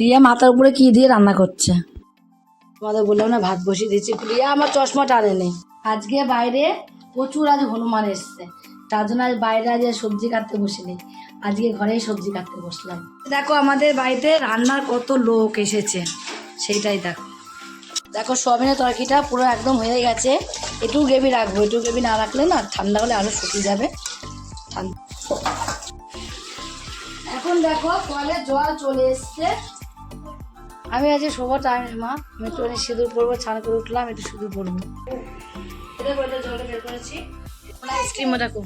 রিয়া মাথার উপরে কি দিয়ে রান্না করছে? তোমাদের বললাম না, ভাত বসিয়ে দিয়েছি। রিয়া আমার চশমাটা নেই আজকে বাইরে প্রচুর আজ হনুমান এসছে। তার জন্য আজ বাইরে আজ সবজি কাটতে বসিনি। আজকে ঘরেই সবজি কাটতে বসলাম। দেখো, আমাদের বাড়িতে রান্নার কত লোক এসেছে। সেইটাই দেখো। দেখো, সোয়াবিনের তরকারিটা পুরো একদম হয়ে গেছে। একটু গ্রেভি রাখব। একটু গ্রেভি না রাখলে না ঠান্ডা হলে আরও শুকিয়ে যাবে। এখন দেখো, কলে জল চলে এসছে। আমি আজ শোবো টাইম মা। আমি একটু সিঁদুর পরবো ছান করে উঠলাম, একটু সিঁদুর পরবো। এটা বের করেছি? আইসক্রিম দেখো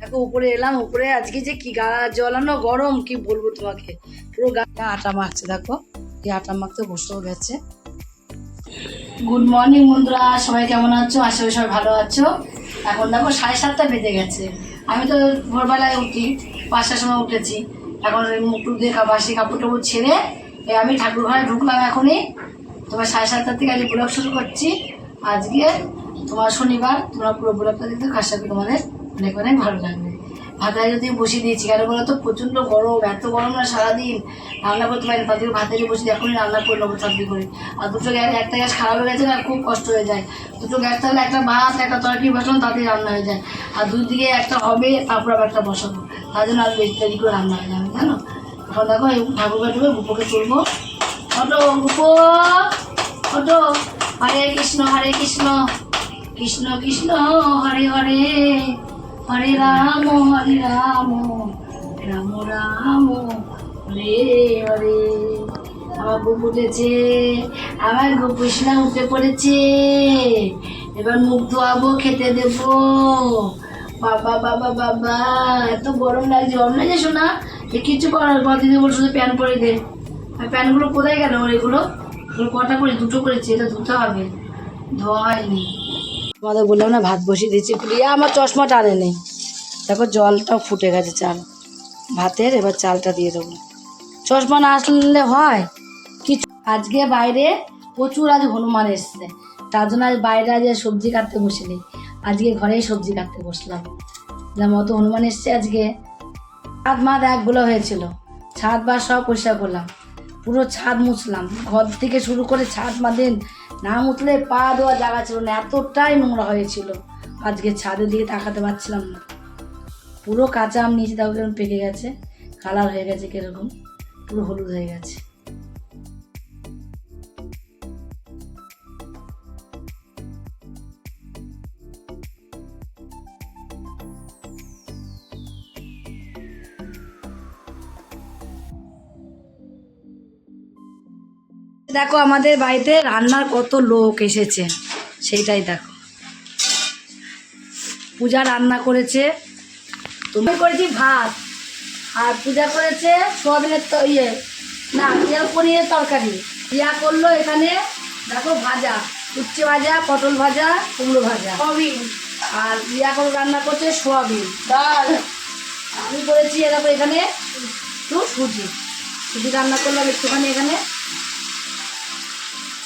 দেখো, উপরে এলাম, উপরে আজকে যে কি গা জ্বলানো গরম, কি বলব তোমাকে? পুরো গা আটা মাখছে, দেখো। এই আটা মাখতে বসেও গেছে। গুড মর্নিং বন্ধুরা, সবাই কেমন আছো? আশা সবাই ভালো আছো। এখন দেখো, সাড়ে সাতটা বেজে গেছে। আমি তো ভোরবেলায় উঠি, পাঁচটার সময় উঠেছি। এখন মুখ দিয়ে বাসি কাপড় টাপড় ছেড়ে আমি ঠাকুর ঘরে ঢুকলাম এখনই। তোমার সাড়ে সাতটার থেকে আজকে ব্লগ শুরু করছি। আজকে তোমার শনিবার, তোমরা পুরো ব্লগটা দিতে আশা করি তোমাদের অনেক অনেক ভালো লাগবে। ভাতারি যদি বসিয়ে দিয়েছি, কেন বলো তো প্রচণ্ড গরম, এত গরম না সারাদিন। রান্না করতে পারি তাদের ভাতারি বসে এখনই রান্না করে নেব তাড়াতাড়ি করে। আর দুটো গ্যাস, একটা গ্যাস খারাপ হয়ে গেছে না, খুব কষ্ট হয়ে যায়। দুটো গ্যাস থাকলে একটা ভাত, একটা তরকারি বসানো তাড়াতাড়ি রান্না হয়ে যায়। আর দুই দিকে একটা হবে, তারপর আবার একটা বসাবো। তার জন্য আর বেশি দেরি করে রান্না হয়ে যাবে জানো? এখন দেখো এই ঠাকুর কাটবে গুপোকে তুলবো। অটো গুপো অটো হরে কৃষ্ণ হরে কৃষ্ণ। কৃষ্ণ কৃষ্ণ, হরে হরে। হরে রাম হরে রাম। রাম রাম। হরে হরে। আমার বুক উঠেছে আমার গোপৃষ্ণা উঠে পড়েছে। এবার মুখ ধোয়াবো, খেতে দেবো। বাবা বাবা বাবা, এত গরম লাগছে। গরম যে শোনা কিছু করার পর দিদি বল শুধু প্যান্ট পরে দে। আর প্যান্টগুলো কোথায় গেল? ওর এগুলো? কটা করে? দুটো করেছি, এটা ধুতে হবে। ধোয়া হয়নি। তোমাদের বললাম না, ভাত বসিয়ে দিয়েছি প্রিয়া আমার চশমা টানে নেই। দেখো জলটাও ফুটে গেছে চাল। ভাতের, এবার চালটা দিয়ে দেবো। চশমা না আসলে হয়? কিছু আজকে বাইরে প্রচুর আজ হনুমান এসছে। তার জন্য আজ বাইরে আজ সবজি কাটতে বসিনি। আজকে ঘরেই সবজি কাটতে বসলাম। অত হনুমান এসছে আজকে। ছাদ মাদ একগুলো হয়েছিল। ছাদ বা সব পরিষ্কার করলাম। পুরো ছাদ মুছলাম। ঘর থেকে শুরু করে ছাদ মাদিন না মুছলে পা দেওয়া জায়গা ছিল না, এতটাই নোংরা হয়েছিল। আজকে ছাদের দিকে তাকাতে পারছিলাম না। পুরো কাঁচা আম নিচে তাও কেমন পেকে গেছে। কালার হয়ে গেছে কীরকম। পুরো হলুদ হয়ে গেছে। দেখো আমাদের বাড়িতে রান্নার কত লোক এসেছে। সেইটাই দেখো। পূজা রান্না করেছে। তুমি করেছি ভাত। আর পূজা করেছে সোয়াবিনের তো ইয়ে না ইয়ে পনিরের তরকারি। ইয়া করল এখানে দেখো ভাজা। উচ্ছে ভাজা পটল ভাজা কুমড়ো ভাজা। সয়াবিন। আর ইয়া করে রান্না করছে সোয়াবিন। ডাল। আমি করেছি এরকম এখানে একটু সুজি। সুজি রান্না করলাম একটুখানি এখানে।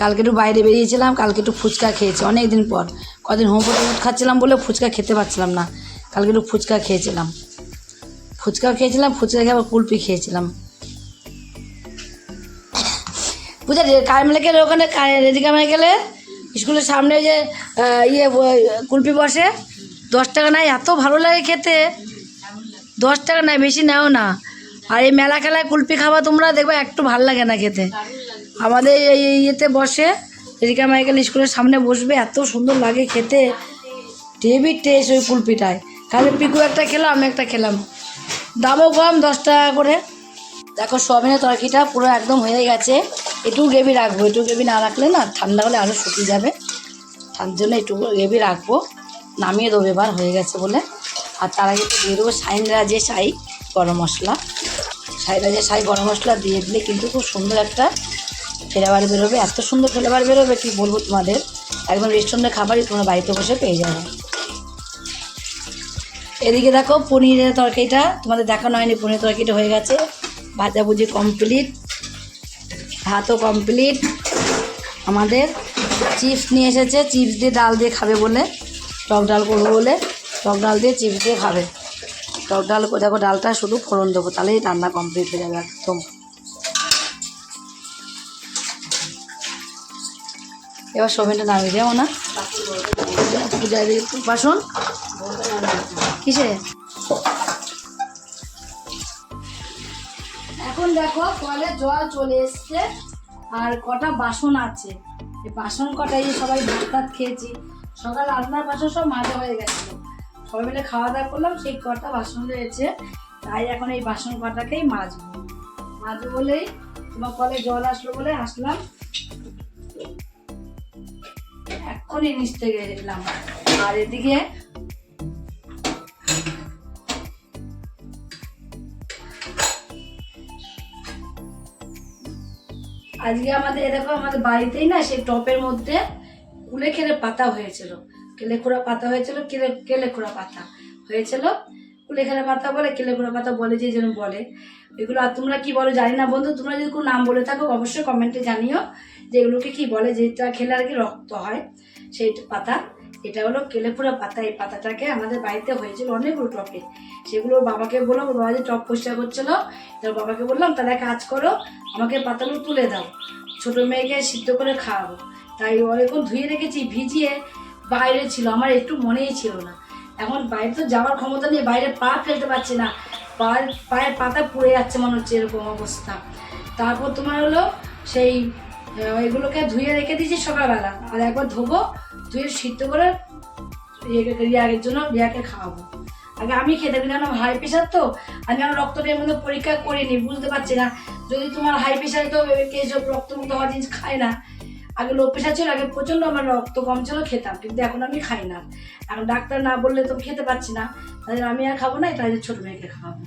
কালকে একটু বাইরে বেরিয়েছিলাম, কালকে একটু ফুচকা খেয়েছি অনেক দিন পর। কদিন হোম ফুড খাচ্ছিলাম বলে ফুচকা খেতে পারছিলাম না। কালকে একটু ফুচকা খেয়েছিলাম। ফুচকা খেয়েছিলাম, ফুচকা খেয়ে আবার কুলপি খেয়েছিলাম। বুঝা কারমেলে গেলে ওখানে রেডি কারমেলে গেলে স্কুলের সামনে যে ইয়ে কুলপি বসে, দশ টাকা নাই, এত ভালো লাগে খেতে। দশ টাকা নাই, বেশি নাও না। আর এই মেলা খেলায় কুলপি খাবা তোমরা, দেখবে একটু ভালো লাগে না খেতে। আমাদের এই ইয়েতে বসে, রিকা মাইকেল স্কুলের সামনে বসবে, এত সুন্দর লাগে খেতে। টেবি টেস্ট ওই কুলপিটায় কালকে পিকু একটা খেলাম, আমি একটা খেলাম। দামও কম, দশ টাকা করে। দেখো সোয়াবিনের তরকারিটা পুরো একদম হয়ে গেছে। একটু গ্রেভি রাখব, একটু গ্রেভি না রাখলে না ঠান্ডা হলে আরও শুকিয়ে যাবে। তার জন্য একটু গ্রেভি রাখব। নামিয়ে দেবো এবার, হয়ে গেছে বলে। আর তার আগে একটু দিয়ে দেবো সাইনরা সাই গরম মশলা। সাইরা যে সাই গরম মশলা দিয়ে দিলে কিন্তু খুব সুন্দর একটা ফ্লেভার বেরোবে, এত সুন্দর ফ্লেভার বেরোবে, কি বলব তোমাদের? একদম রেস্টুরেন্টের খাবারই তোমরা বাড়িতে বসে পেয়ে যাবে। এদিকে দেখো পনিরের তরকারিটা, তোমাদের দেখানো হয়নি পনির তরকারিটা হয়ে গেছে। ভাজাভুজি কমপ্লিট ভাতও কমপ্লিট আমাদের চিপস নিয়ে এসেছে চিপস দিয়ে ডাল দিয়ে খাবে বলে, টক ডাল করব বলে, টক ডাল দিয়ে চিপস দিয়ে খাবে। টক ডাল, দেখো ডালটা শুধু ফোড়ন দেবো, তাহলেই রান্না কমপ্লিট হয়ে যাবে একদম। এবার সোমেনটা নামিয়ে দেবো না। বাসন। কিসে? এখন দেখো, কলে জল চলে এসছে, আর কটা বাসন আছে। এই বাসন কটা এই সবাই ভাত টাত খেয়েছি। সকাল রান্নার বাসন সব মাজা হয়ে গেছিল সবাই মিলে খাওয়া দাওয়া করলাম, সেই কটা বাসন রয়েছে। তাই এখন এই বাসন কটাকেই মাজবো। মাজবো বলেই তোমার কলে জল আসলো বলে আসলাম। এক্ষুনি নিচ থেকে এলাম। আর এদিকে আজকে আমাদের, এ দেখো আমাদের বাড়িতেই না সেই টপের মধ্যে কুলে খেলে পাতা হয়েছিল। কেলে খোড়া পাতা হয়েছিল, কেলে কেলে খোড়া পাতা হয়েছিল। কুলে খেলে পাতা বলে, কেলে খোড়া পাতা বলে যে যেন বলে। এগুলো, আর তোমরা কি বলো জানি না বন্ধু, তোমরা যদি কোনো নাম বলে থাকো, অবশ্যই কমেন্টে জানিও যে এগুলোকে কি বলে, যেটা খেলে আর কি রক্ত হয়। সেই পাতা। এটা হলো কেলেপুরা পাতা। এই পাতাটাকে আমাদের বাড়িতে হয়েছিল অনেকগুলো টপে। সেগুলো বাবাকে বললাম, বাবা যে টপ পরিষ্কার করছিল, তার বাবাকে বললাম, তাহলে কাজ করো, আমাকে পাতাগুলো তুলে দাও। ছোটো মেয়েকে সিদ্ধ করে খাওয়াবো। তাই অনেকক্ষণ ধুয়ে রেখেছি, ভিজিয়ে বাইরে ছিল। আমার একটু মনেই ছিল না। এখন বাইরে তো যাওয়ার ক্ষমতা নেই, বাইরে পা ফেলতে পারছি না। পায়ের পাতা পুড়ে যাচ্ছে মনে হচ্ছে এরকম অবস্থা। তারপর তোমার হলো সেই এগুলোকে ধুয়ে রেখে দিয়েছি সকালবেলা। আর একবার ধোবো, ধুয়ে সিদ্ধ করে রিয়াকে রিয়াকের জন্য রিয়াকে খাওয়াবো। আগে আমি খেতে পারি না হাই প্রেশার তো, আমি আমার রক্তটা এর মধ্যে পরীক্ষা করিনি, বুঝতে পারছি না। যদি তোমার হাই প্রেশারে তো কে সব রক্তমুক্ত হওয়ার জিনিস খায় না। আগে লো প্রেশার ছিল, আগে প্রচণ্ড আমার রক্ত কম ছিল, খেতাম, কিন্তু এখন আমি খাই না। এখন ডাক্তার না বললে তো খেতে পারছি না। তাই আমি আর খাব না তাই ছোট মেয়েকে খাওয়াবো।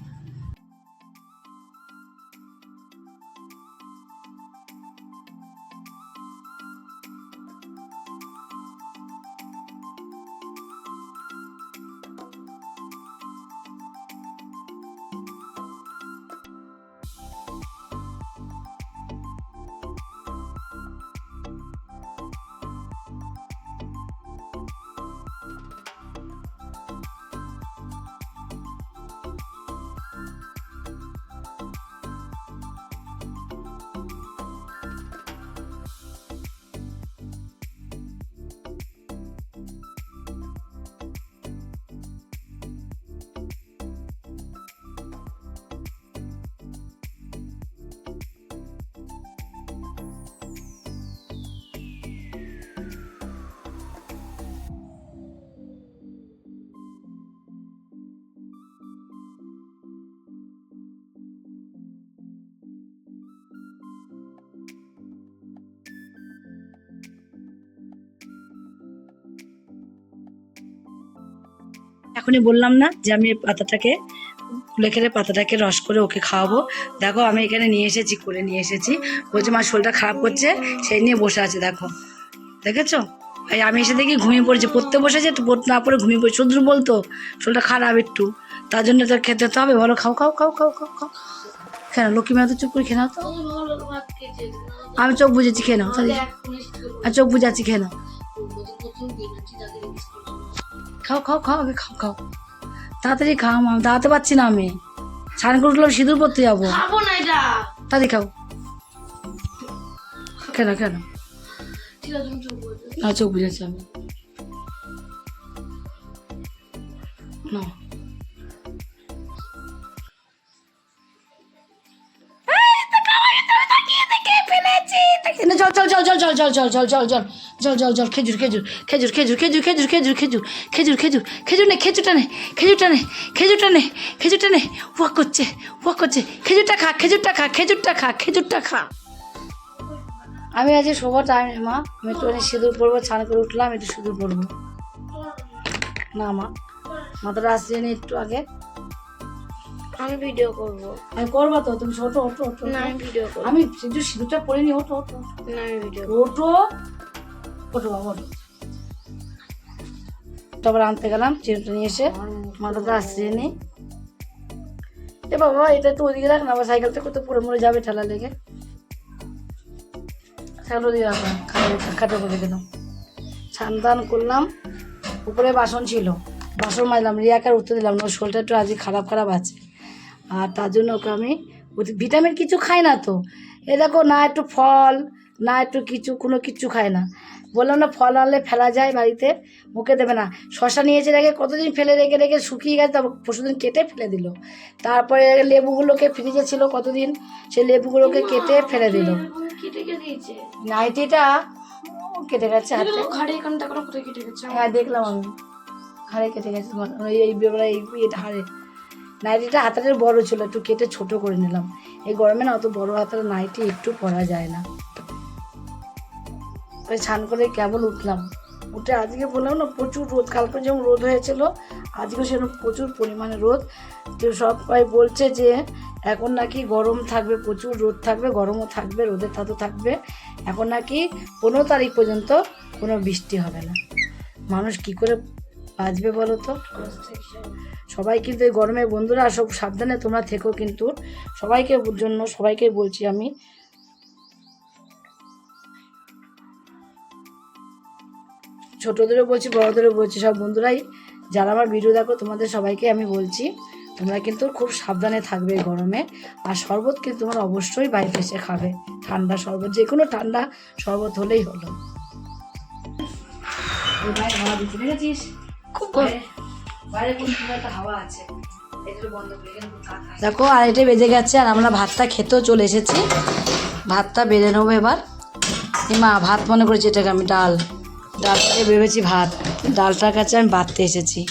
এখনই বললাম না যে আমি পাতাটাকে ফুলে খেলে পাতাটাকে রস করে ওকে খাওয়াবো। দেখো আমি এখানে নিয়ে এসেছি করে নিয়ে এসেছি। বলছে মা শরীরটা খারাপ করছে সেই নিয়ে বসে আছে দেখো। দেখেছ? এই আমি এসে দেখি ঘুমিয়ে পড়েছে। পড়তে বসেছে একটু পড়তে না পড়ে ঘুমিয়ে পড়ে শুধু বলতো শরীরটা খারাপ একটু। তার জন্য তো খেতে তো হবে। বলো খাও খাও খাও খাও খাও খাও। কেন লক্ষ্মী মা তো চুপ করে খেয়ে নাও তো। আমি চোখ বুঝেছি খেয়ে নাও। আর চোখ বুঝাচ্ছি খেয়ে নাও। খাও খাও খাও আগে খাও খাও। তাড়াতাড়ি খাও মা দাঁড়াতে পারছি না আমি। স্নান করে উঠলাম সিঁদুর পরতে যাব। খাব না এটা। তাড়াতাড়ি খাও। কেন কেন ঠিক আছে। না চোখ বুঝেছি আমি। না, চল চল চল চল চল চল চল চল চল চল। চল জল জল খেজুর খেজুর খেজুর খেজুর খেজুর খেজুর খেজুর খেজুর খেজুর খেজুর খেজুর নে খেজুরটা নে খেজুরটা নে খেজুরটা নে খেজুরটা নে ওয়াক করছে ওয়াক করছে খেজুরটা খা খেজুরটা খা খেজুরটা খা খেজুরটা খা আমি আজকে শোবার টাইম মা আমি একটুখানি সিঁদুর পরবো ছান করে উঠলাম একটু সিঁদুর পরবো না মা মাথাটা আসছে নি একটু আগে আমি ভিডিও করব আমি করব তো তুমি ওঠো ওঠো ওঠো না আমি ভিডিও করব আমি শুধু সিঁদুরটা পরে নি ওঠো ওঠো না আমি ভিডিও ওঠো ওঠো তারপর আনতে গেলাম চিরুটা নিয়ে এসে মাথাটা আসছে নি এ বাবা, এটা একটু ওদিকে রাখ না, আবার সাইকেলটা করতে পুরো মরে যাবে ঠেলা লেগে। সাইকেল ওদিকে রাখ না খাটে খাটে করে কেন স্নান করলাম, উপরে বাসন ছিল। বাসন মাজলাম রিয়াকে আর উঠতে দিলাম না, ওর শরীরটা একটু আজকে খারাপ খারাপ আছে। আর তার জন্য ওকে আমি ভিটামিন কিছু খাই না তো। এ দেখো, না একটু ফল, না একটু কিছু, কোনো কিছু খায় না। বললাম না ফল আনলে ফেলা যায় বাড়িতে মুখে দেবে না। শশা নিয়েছে রেখে কতদিন ফেলে রেখে রেখে শুকিয়ে গেছে তারপর পরশুদিন কেটে ফেলে দিল। তারপরে লেবুগুলোকে ফ্রিজে ছিল কতদিন সেই লেবুগুলোকে কেটে ফেলে দিল। নাইটিটা কেটে গেছে হাতে। ঘাড়ে এখানে দেখো কেটে গেছে। হ্যাঁ দেখলাম আমি। হাড়ে কেটে গেছে তোমার এই এটা হাড়ে নাইটিটা হাতারের বড় ছিল একটু কেটে ছোট করে নিলাম। এই গরমে না অত বড় হাতার নাইটি একটু পরা যায় না। ওই ছান করে কেবল উঠলাম। উঠে আজকে বললাম না, প্রচুর রোদ। কালকে যেমন রোদ হয়েছিল, আজকেও সেরকম প্রচুর পরিমাণে রোদ। তো সবাই বলছে যে, এখন নাকি গরম থাকবে, প্রচুর রোদ থাকবে, গরমও থাকবে রোদের তাতো থাকবে। এখন নাকি পনেরো তারিখ পর্যন্ত কোনো বৃষ্টি হবে না। মানুষ কি করে বাঁচবে বলো তো? সবাই কিন্তু এই গরমে বন্ধুরা সব সাবধানে তোমরা থেকো কিন্তু। সবাইকে জন্য সবাইকে বলছি আমি ছোটদেরও বলছি বড়দেরও বলছি সব বন্ধুরাই যারা আমার ভিডিও দেখো তোমাদের সবাইকে আমি বলছি তোমরা কিন্তু খুব সাবধানে থাকবে গরমে। আর শরবত কিন্তু তোমরা অবশ্যই বাড়িতে এসে খাবে। ঠান্ডা শরবত যে কোনো ঠান্ডা শরবত হলেই হলো। বাইরে বাইরে বাইরে। দেখো আড়াইটে বেজে গেছে আর আমরা ভাতটা খেতেও চলে এসেছি। ভাতটা বেড়ে নেব এবার। মা ভাত মনে করেছি এটাকে আমি ডাল। ডালটাকে ভেবেছি ভাত। ডালটার কাছে আমি বাড়তে এসেছি।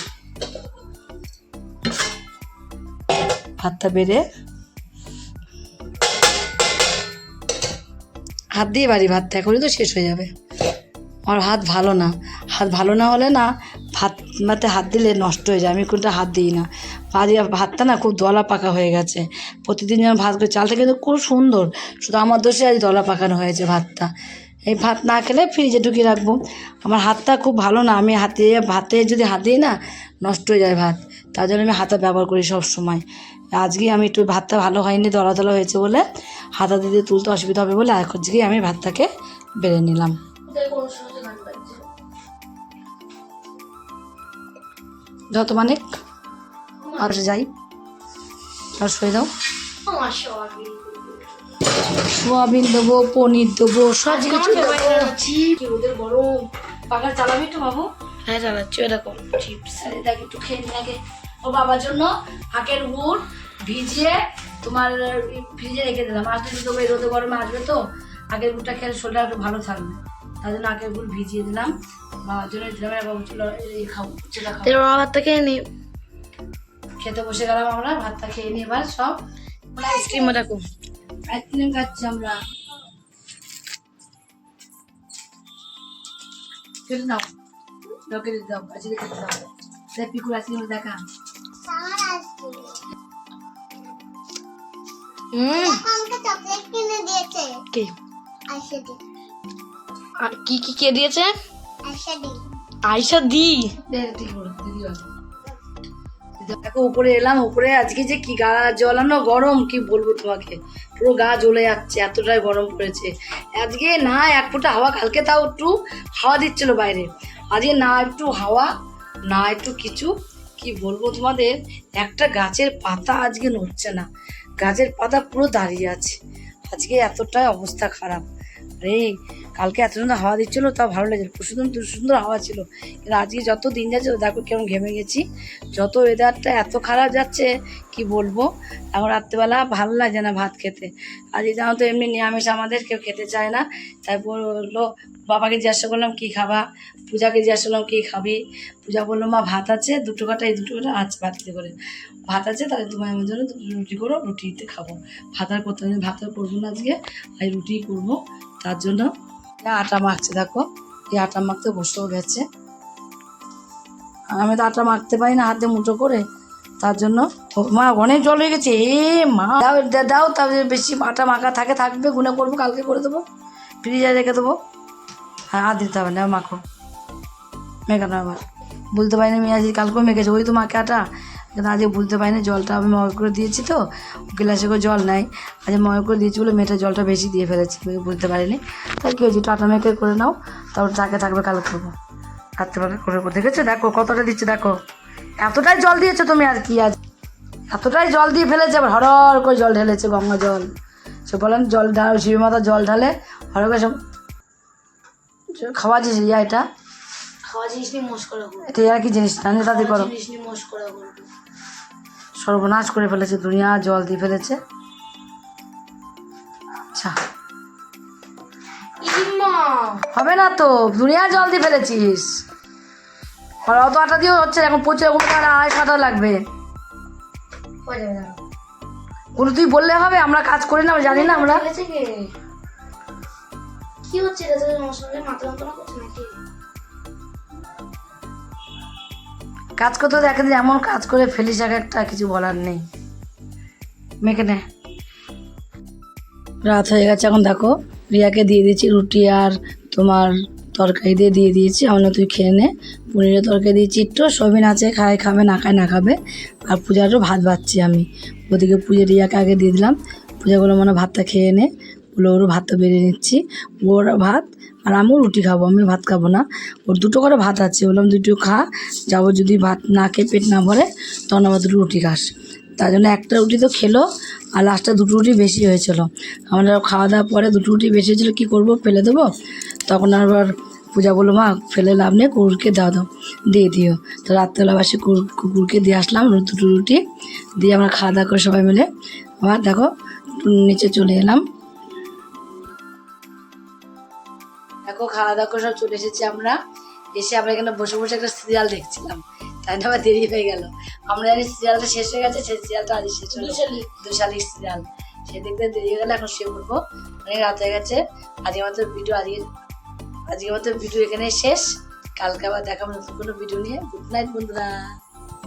ভাতটা বেড়ে হাত দিয়ে বাড়ি, ভাতটা এখনই তো শেষ হয়ে যাবে। আমার হাত ভালো না। হাত ভালো না হলে না ভাত মাতে হাত দিলে নষ্ট হয়ে যায়। আমি কোনটা হাত দিই না। দিয়ে ভাতটা না খুব দলা পাকা হয়ে গেছে। প্রতিদিন যেমন ভাত করে, চালটা কিন্তু খুব সুন্দর। শুধু আমার দোষে আজ দলা পাকানো হয়েছে ভাতটা। এই ভাত না খেলে ফ্রিজে ঢুকিয়ে রাখব। আমার হাতটা খুব ভালো না, আমি হাতে, ভাতে যদি হাত দিই না, নষ্ট হয়ে যায় ভাত। তার জন্য আমি হাতা ব্যবহার করি সব সময় আজকে আমি একটু ভাতটা ভালো হয়নি দলা দলা হয়েছে বলে হাতা দিতে তুলতে অসুবিধা হবে বলে আজকে আমি ভাতটাকে বেড়ে নিলাম। যত মানে আর যাই। আর শুয়ে দাও। সয়াবিন দেবো পনির দেবো সব কিছু দেবো। ওদের গরম পাখা চালাবি একটু বাবু? হ্যাঁ চালাচ্ছি এরকম চিপস আরে দেখ একটু খেয়ে নিয়ে আগে। ও বাবার জন্য আখের গুড় ভিজিয়ে তোমার ফ্রিজে রেখে দিলাম। আসতে তো এই রোদে গরমে আসবে তো আগের গুড়টা খেলে শরীরটা একটু ভালো থাকবে। তার জন্য আগের গুড় ভিজিয়ে দিলাম। বাবার জন্য দিলাম এবার বাবু খাও সেটা খাও। এরকম আমার থেকে নি। খেতে বসে গেলাম আমরা ভাতটা খেয়ে নিয়ে এবার সব। আইসক্রিম রাখো আইসক্রিম খাচ্ছি আমরা। কেটে নাও। দাও কেটে দাও আজকে কেটে দাও দেখ পিকুর আইসক্রিম দেখা। হুম। আমাকে চকলেট কিনে দিয়েছে। কি? আর কি কি কে দিয়েছে? আয়সা দি। দে? দিদি বলো। দেখো, উপরে এলাম, উপরে আজকে যে কি গা জ্বলানো গরম, কি বলব তোমাকে? পুরো গা জ্বলে যাচ্ছে, এতটাই গরম পড়েছে। আজকে না, এক ফোঁটা হাওয়া, কালকে তাও একটু হাওয়া দিচ্ছিল বাইরে। আজকে না একটু হাওয়া, না একটু কিছু, কি বলব তোমাদের? একটা গাছের পাতা আজকে নড়ছে না। গাছের পাতা পুরো দাঁড়িয়ে আছে। আজকে এতটাই অবস্থা খারাপ। আরে কালকে এত সুন্দর হাওয়া দিচ্ছিল, তাও ভালো লেগেছে। খুব সুন্দর সুন্দর হাওয়া ছিল। কিন্তু আজকে যত দিন যাচ্ছে, দেখো কেমন ঘেমে গেছি। যত ওয়েদারটা এত খারাপ যাচ্ছে, কি বলব? এখন রাত্রেবেলা ভালো লাগে না ভাত খেতে। আজকে জানো তো, এমনি নিরামিষ আমাদের কেউ খেতে চায় না। তারপর বলল, বাবাকে জিজ্ঞাসা করলাম, কী খাবা? পূজাকে জিজ্ঞাসা করলাম, কী খাবি? পূজা বলল, মা, ভাত আছে, দুটো কাটা, এই দুটো কাটা আজ ভাততে করে ভাত আছে, তাহলে তোমার আমার জন্য রুটি করো রুটিতে খাব। ভাত আর করতে ভাত আর করব না আজকে আর রুটি করব। তার জন্য আটা মাখছে, দেখো। এই আটা মাখতে বসেও গেছে। আমি তো আটা মাখতে পারি না, হাতে মুঠো করে। তার জন্য মা, অনেক জল হয়ে গেছে। এ মা, দাও দাও, তাহলে বেশি আটা মাখা থাকে, থাকবে, গুনে করব, কালকে করে দেবো। ফ্রিজে রেখে দেবো। হ্যাঁ আর দিতে হবে না, মাখো। মেঘানো আবার। বলতে পারিনি, মেয়ে আজকে কালকেও মেখেছে, ওই তো মাকে আটা। কিন্তু আজকে বলতে পারিনি জলটা আমি ময় করে দিয়েছি তো গ্লাসে করে জল নাই। আজ ময় করে দিয়েছি বলে মেয়েটা জলটা বেশি দিয়ে ফেলেছি মেয়ে বুঝতে পারিনি। তাই কি হয়েছে টাটা মেখে করে নাও তারপর তাকে থাকবে কাল করব রাত্রেবেলা করে দেখেছ? দেখো কতটা দিচ্ছে দেখো। এতটাই জল দিয়েছ তুমি আর কি আজ? এতটাই জল দিয়ে ফেলেছে আবার হরর করে জল ঢেলেছে গঙ্গা জল। সে বলেন জল ঢাল শিবী মাথা জল ঢালে হরর করে সব খাওয়া যে ইয়া এটা? খাওয়া জিনিস নিয়ে মোষ করা এটা আর কি জিনিস? না তাদের করো। জিনিস নিয়ে মোষ করা করব সর্বনাশ করে ফেলেছে দুনিয়া জল দিয়ে ফেলেছে। আচ্ছা। হবে না তো দুনিয়া জল দিয়ে ফেলেছিস। আর অত আটা দিয়েও হচ্ছে এখন প্রচুর কোনো আর আড়াই কাটা লাগবে। কোনো তুই বললে হবে আমরা কাজ করি না জানি না আমরা। কি? হচ্ছে? মাথা যন্ত্রণা করছে কাজ করতে তো একদিন এমন কাজ করে ফেলিস এক একটা কিছু বলার নেই। মেখে নে। রাত হয়ে গেছে, এখন দেখো, রিয়াকে দিয়ে দিয়েছি রুটি আর তোমার তরকারি দিয়ে দিয়ে দিয়েছি। আমরা তুই খেয়ে নে। পনিরের তরকারি দিয়েছি, একটু সবিন আছে, খায় খাবে, না খায় না খাবে। আর পূজারও ভাত বাচ্ছি আমি। ওদিকে পুজো রিয়াকে আগে দিয়ে দিলাম। পূজাগুলো মনে ভাতটা খেয়ে নে। বলে ওরও ভাতটা বেরিয়ে নিচ্ছি। ওর ভাত আর আমিও রুটি খাব আমি ভাত খাব না। ওর দুটো করে ভাত আছে, বললাম দুটো খা, যাব যদি ভাত না খেয়ে পেট না ভরে, তখন আবার দুটো রুটি খাস। তার জন্য একটা রুটি তো খেলো, আর লাস্টে দুটো রুটি বেশি হয়েছিল। আমরা খাওয়া দাওয়ার পরে দুটো রুটি বেশি হয়েছিলো, কী করব, ফেলে দেবো? তখন আবার পূজা বলল, মা, ফেলে লাভ নেই, কুকুরকে দাও দাও, দিয়ে দিও। তো রাত্রেবেলা বাসি কুকুর, কুকুরকে দিয়ে আসলাম দুটো রুটি। দিয়ে আমরা খাওয়া দাওয়া করে সবাই মিলে আবার দেখো, নিচে চলে এলাম। দেখো খাওয়া দাওয়া করে সব চলে এসেছি আমরা। এসে আমরা এখানে বসে বসে একটা সিরিয়াল দেখছিলাম। তাই না? আবার দেরি হয়ে গেল। আমরা জানি সিরিয়ালটা শেষ হয়ে গেছে সেই সিরিয়ালটা আজ শেষ হলো। দুশালিক। সিরিয়াল সে দেখতে দেরি হয়ে গেলে এখন শুয়ে পড়ব অনেক রাত হয়ে গেছে। আজকে মতো ভিডিও আজকে আজকে মতো ভিডিও এখানে শেষ। কালকে আবার দেখাবো নতুন কোনো ভিডিও নিয়ে। গুড নাইট বন্ধুরা।